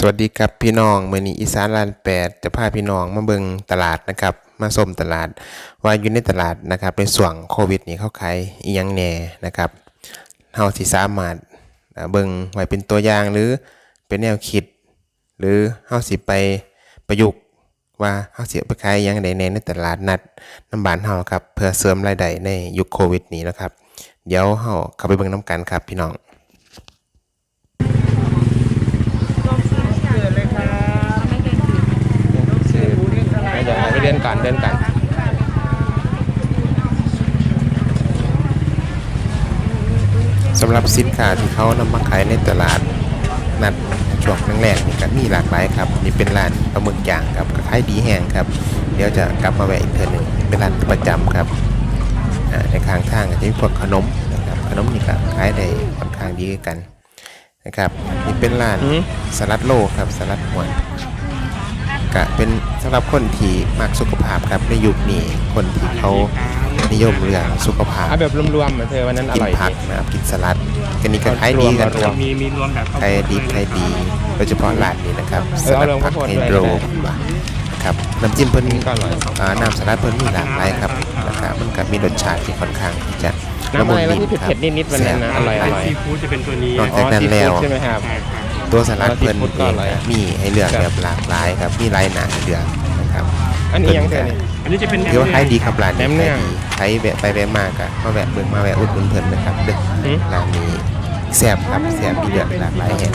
สวัสดีครับพี่น้องมื้อนี้อีสานลานแปดจะพาพี่น้องมาเบิงตลาดนะครับ มาชมตลาด ว่าอยู่ในตลาดนะครับในส่วงโควิดนี่เขาขายอีหยังแหน่นะครับเฮาสิสามารถเบิงไว้เป็นตัวอย่างหรือเป็นแนวคิด หรือเฮาสิไปประยุกต์ว่าเฮาสิไปขายอิหยังได้แหน่ในตลาดนัดน้ำบานเฮาครับเพื่อเสริมรายได้ในยุคโควิดนี้นะครับ เดี๋ยวเฮาเข้าไปเบิงนํกันครับพี่น้อง เกิดเลยครับชื่อบูนิ่งอะไร เดี๋ยวไปเดิน ก่อนเดินก่อนสำหรับสินค้าที่เขานำมาขายในตลาดนัดช่วงแรกๆนี่ก็มีหลากหลายครับนี่เป็นร้านปลาหมึกย่างครับก็ขายดีแห้งครับ เดี๋ยวจะกลับมาแวะอีกเทื่อหนึ่งเป็นร้านประจำครับอ่าในข้างทางก็จะมีพวกขนมนะครับขนมนี่ก็ขายได้ค่อนข้างดีกันนะครับนี่เป็นร้านสลัดโลครับสลัดหวาน ก็เป็นสำหรับคนที่มักสุขภาพครับในยุคนี้คนที่เขานิยมเรื่องสุขภาพเอาแบบรวมๆเหมือนเธอวันนั้นอกินร่อยผักดีนะครับกินสลัดกันนี้ก็ขายดีกันครับมีมีรวมแบบขายดีขายดีโดยเฉพาะร้านนี้นะครับสเออเอาลัดรวมผัข้ากวโพดไฮด้วยโดรก็ได้ครับน้ำจิ้มเพิ่นก็อร่อยอ่าน้ำสลัดเพิ่นมีหลากหลายครับนะครับมันก็มีรสชาติที่ค่อนข้างที่จะน้ำอะไรนะที่คบเผ็ดๆนิดๆวันนั้นนะอร่อยอร่อยซีฟู้ดจะเป็นตัวนี้นอกจากนั้นแล้ว อ๋อซีฟู้ดใช่ไหมครับใช่ครับตัวสลัดเพิ่นซีฟู้ดก็เอองร่อยนะมีให้เลือกแบบหลากหลายครับมีหลายหน้าให้เลือกนะครับอันนี้ยังเธอนี่อันนี้จะเป็นถือว่าขายดีครับร้านนี้แหนมเนืขาอยงดีใครแวะไปแวะมากอะมาแวะเบิ่งมาแวะอุดหนุนเพิ่นนะครับเด้อหืมร้านนี้แซ่บครับแซ่บมีเลือกหลากหลายแห่ง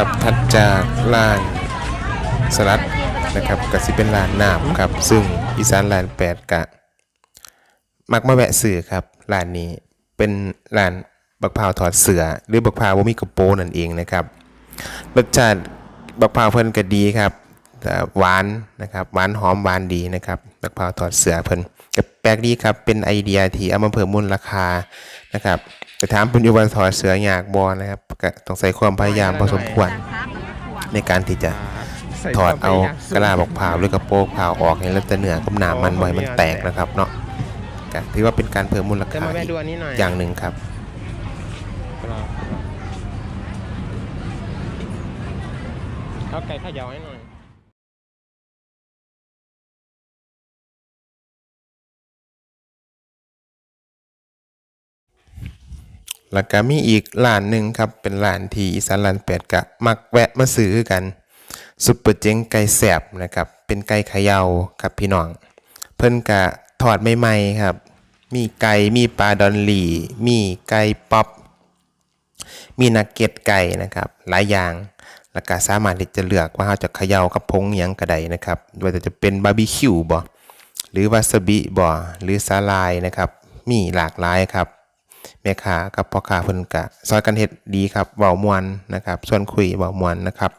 ครับถัดจากร้านสลัดนะครับก็สิเป็นร้านน้ำครับ ซึ่งอีสานร้านแปดกะ มักมาแวะซื้อครับร้านนี้เป็นร้านบักพาวถอดเสือหรือบักพาวบ่มีกระโปนั่นเองนะครับรสชาติบักพาวเพิ่นก็ดีครับแต่หวานนะครับหวานหอมหวานดีนะครับบักพาวถอดเสือเพิ่นก็แปลกดีครับเป็นไอเดียที่เอามาเพิ่มมูลราคานะครับ จะถามเพิ่นอยู่ว่าถอดเสือยากบ่นะครับก็ต้องใส่ความพยายามพอสมควรในการที่จะถอดเอากระลาบอกพร้าวหรือกระโปรงพร้าวออกให้แล้วแต่เนื้อกับหนามมันบ่อยมันแตกนะครับเนาะก็ถือว่าเป็นการเพิ่มมูลจะค่ามาแวะอีกดูอันนี้หน่อยอย่างหนึ่งครับข้าวไก่ข้าวยาวให้หน่อย แล้วก็มีอีกร้านหนึ่งครับ เป็นร้านที่อีสานร้านแปดกะมักแวะมาซื้อกันซุปเปอร์เจงไก่แสบนะครับ เป็นไก่ขย่าครับพี่น้อง เพิ่นกะทอดใหม่ๆครับ มีไก่มีปลาดอนหลี่มีไก่ป๊อปมีนักเก็ตไก่นะครับ หลายอย่างแล้วก็สามารถที่จะเลือกว่าเราจะเขย่ากับพงหยังก็ได้นะครับว่าจะเป็นบาร์บีคิวบ่หรือวาซาบิบ่หรือสาลายนะครับ มีหลากหลายครับ แม่ค้ากับพ่อค้าเพิ่นก็ซอยกันเฮ็ดดีครับเว้ามวนนะครับส่วนคุยเว้ามวนนะครับ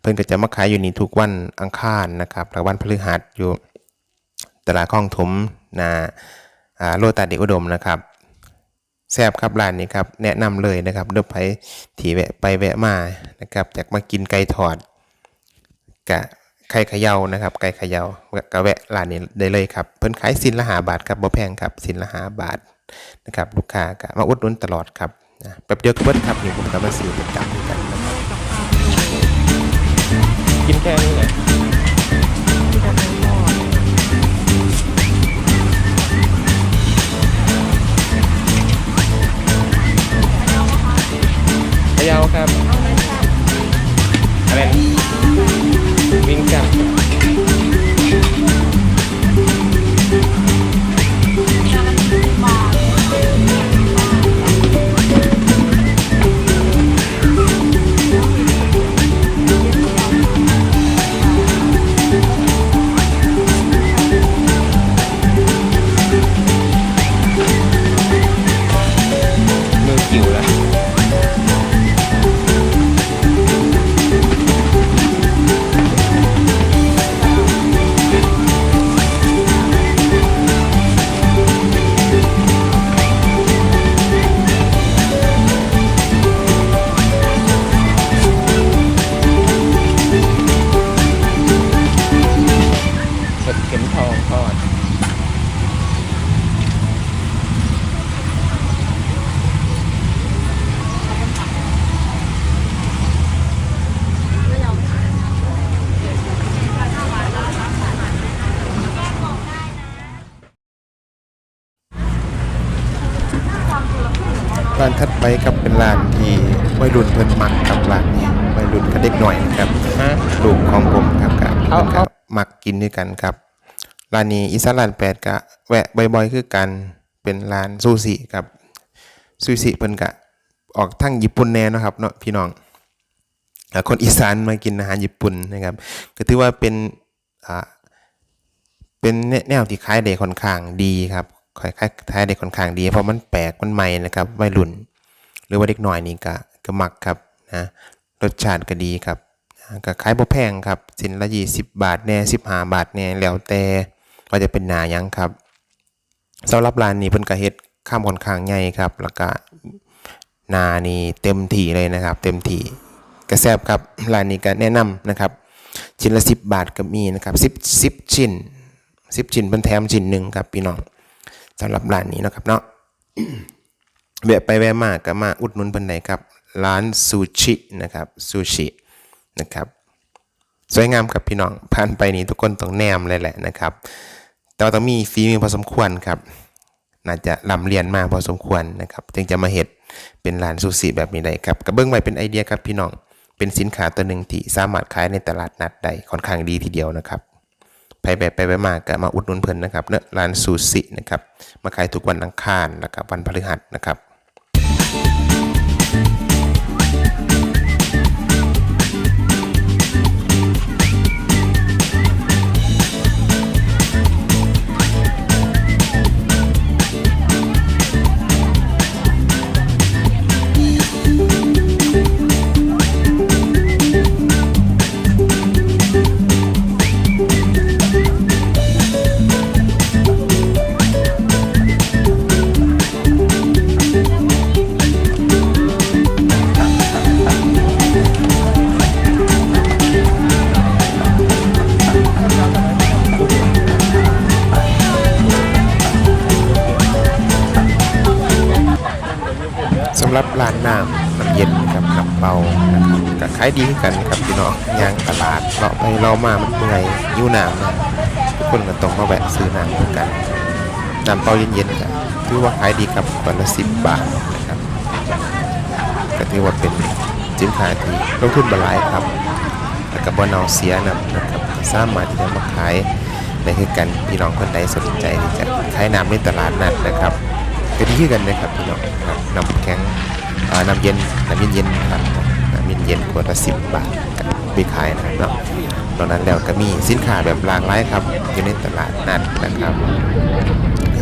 เพิ่นก็จะมาขายอยู่นี่ทุกวันอังคารนะครับและวันพฤหัสอยู่ตลาดคลองถมนาอ่าโลตัสเด็กอุดมนะครับแซ่บครับร้านนี้ครับแนะนำเลยนะครับเด้อไผที่แวะไปแวะมานะครับอยากมากินไก่ทอดกะไข่ขยานะครับ ไก่ขยาวกะแวะร้านนี้ได้เลยครับ เพิ่นขายสินละหาบาทครับบ่แพงครับสินละหาบาท นะครับลูกค้าก็มาอุดหนุนตลอดครับนะแป๊บเดียวก็เบิดครับนี่ผมก็มาซื้อประจำด้วยกันนะครับกินแค่นี้ ทองทอดร้านถัดไปครับเป็นร้านที่วัยรุ่นเพิ่นมักครับร้านนี้วัยรุ่นกับเด็กหน่อยนะครับฮะลูกของผมครับกับมักกินด้วยกันครับ ร้านนี้อีสานร้านแปดกะแวะบ่อยๆคือกันเป็นร้านซูชิครับซูชิเพิ่นกะออกทั้งญี่ปุ่นแน่นะครับเนาะพี่น้องคนอีสานมากินอาหารญี่ปุ่นนะครับ ก็ถือว่าเป็นเป็นแนวที่ขายได้ค่อนข้างดีครับขายขายได้ค่อนข้างดี เพราะมันแปลกมันใหม่นะครับวัยรุ่น หรือว่าเด็กหน้อยนี่ก็ก็มักครับนะรสชาติก็ดีครับก็ขายบ่แพงครับสินละ20บบาทแน่15บาทแน่แล้วแต่ ว่าจะเป็นหนายังครับสำหรับร้านนี้เพิ่นก็เฮ็ดข้ามค่อนข้างใหญ่ครับ แล้วก็นานี่เต็มที่เลยนะครับ เต็มที่กระแซบครับร้านนี้ก็แนะนำนะครับ ชิ้นละ 10 บาทก็มีนะครับ10 10ชิ้น10ชิ้นเพิ่นแถมชิ้นหนึ่งครับพี่น้องสำหรับร้านนี้นะครับเนาะแวะไปแวะมาก็มาอุดหนุนเพิ่นได้ครับ ร้านซูชินะครับซูชินะครับ สวยงามครับพี่น้องผ่านไปนี่ทุกคนต้องแนมเลยแหละนะครับ แต่ว่าต้องมีฝีมือพอสมควรครับ น่าจะลำเรียนมาพอสมควรนะครับ จึงจะมาเฮ็ดเป็นร้านซูชิแบบนี้ได้ครับกระเบื้องไว้เป็นไอเดียครับพี่น้อง เป็นสินค้าตัวหนึ่งที่สามารถขายในตลาดนัดได้ค่อนข้างดีทีเดียวนะครับไปแบบไปไปมาก็มาอุดหนุนเพิ่นนะครับเนะร้านซูชินะครับ มาขายทุกวันอังคารแล้วก็วันพฤหัสนะครับ หรับร้านน้ำน้ำเย็นครับน้ำเปานะครับก็ขายดีกันครับพี่น้องย่างตลาดเลาะไปเลาะมามันเมื่อยหิวน้ำนะทุกคนก็ต้องมาแวะซื้อน้ำกันน้ำเปาเย็นๆก็ถือว่าขายดีครับวันละสิบบาทนะครับก็ถือว่าเป็นสินค้าที่ลงทุนบหลายครับแล้วก็บ่เนาเสียนำนะครับก็สามารถที่จะมาขายได้คือกันพี่น้องคนใดสนใจที่จะขายน้ำในตลาดนัดนะครับ ก็ดีขึ้นกันนะครับพี่น้องครับน้ำแข็งน้ำเย็นน้ำเย็นเย็นครับน้ำเย็นเย็นๆขวดละสิบบาทไปขายนะครับเนาะนอกนั้นแล้วก็มีสินค้าแบบหลากหลายครับอยู่ในตลาดนัดนะครับ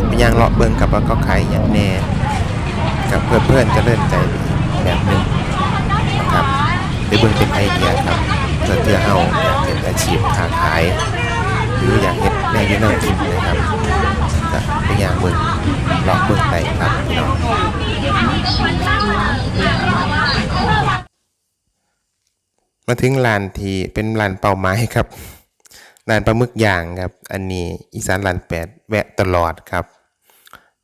ไปย่างเลาะเบิ่งกับว่าเขาขายอย่างแน่กับเพื่อนเพื่อนๆจะเลื่อนใจแบบหนึ่งนะครับไปเบิ่งเป็นไอเดียครับเพื่อเพื่อเอาอยากเป็นอาชีพค้าขาย หรืออยากเฮ็ดแนวอยืนแนวกินนะครับ ก็ไปยางเบิ่งลาะเบิ่งไปครับพี่น้องมาถึงร้านทีเป็นร้านเป้าหมายครับร้านปลาหมึกย่างครับ อันนี้อีสานร้านแปดแวะตลอดครับ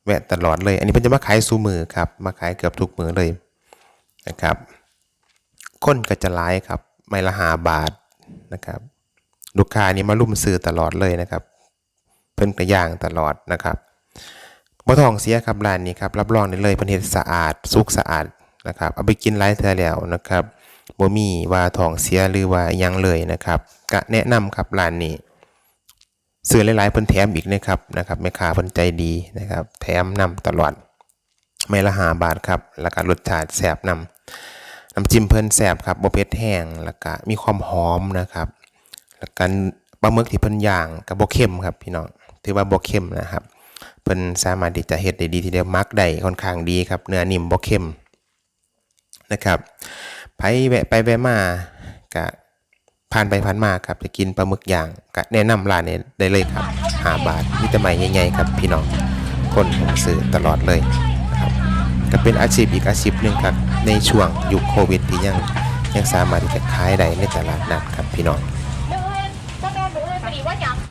แวะตลอดเลย อันนี้เพิ่นจะมาขายซูมือครับ มาขายเกือบทุกมือเลยนะครับคนก็จะหลายครับ ไม่ละหาบาทนะครับ ลูกค้านี่มาลุ่มซื้อตลอดเลยนะครับ เพิ่นก็ย่างตลอดนะครับบ่ท้องเสียครับร้านนี้ครับรับรองได้เลยเพิ่นเฮ็ดสะอาดสุกสะอาดนะครับเอาไปกินหลายเทื่อแล้วนะครับบ่มีว่าท้องเสียหรือว่าหยังเลยนะครับก็แนะนำครับร้านนี้ซื้อหลายๆเพิ่นแถมอีกนะครับนะครับแม่ค้าเพิ่นใจดีนะครับ แถมนำตลอดไม่ละหาบาทครับแล้วก็รสชาติแซ่บนำน้ำจิ้มเพิ่นแซ่บครับบ่เผ็ดแห้งแล้วก็มีความหอมนะครับ แล้วกันปลาหมึกที่เพิ่นย่างก็บ่เค็มครับพี่น้อง ถือว่าบ่เค็มนะครับเพิ่นสามารถที่จะเฮ็ดได้ดีทีเดียวมักได้ค่อนข้างดีครับ เนื้อนิ่มบ่เค็มนะครับไปแวะไปแวะมาก็ผ่านไปผ่านมาครับจะกินปลาหมึกย่างก็แนะนำร้านนี้ได้เลยครับ5บาทมีแต่ใหม่ใหญ่ๆครับพี่น้องคนผมซื้อตลอดเลยนะครับก็เป็นอาชีพอีกอาชีพหนึงครับในช่วงยุคโควิดที่ยังยังสามารถที่จะขายได้ในตลาดนัดครับพี่น้อง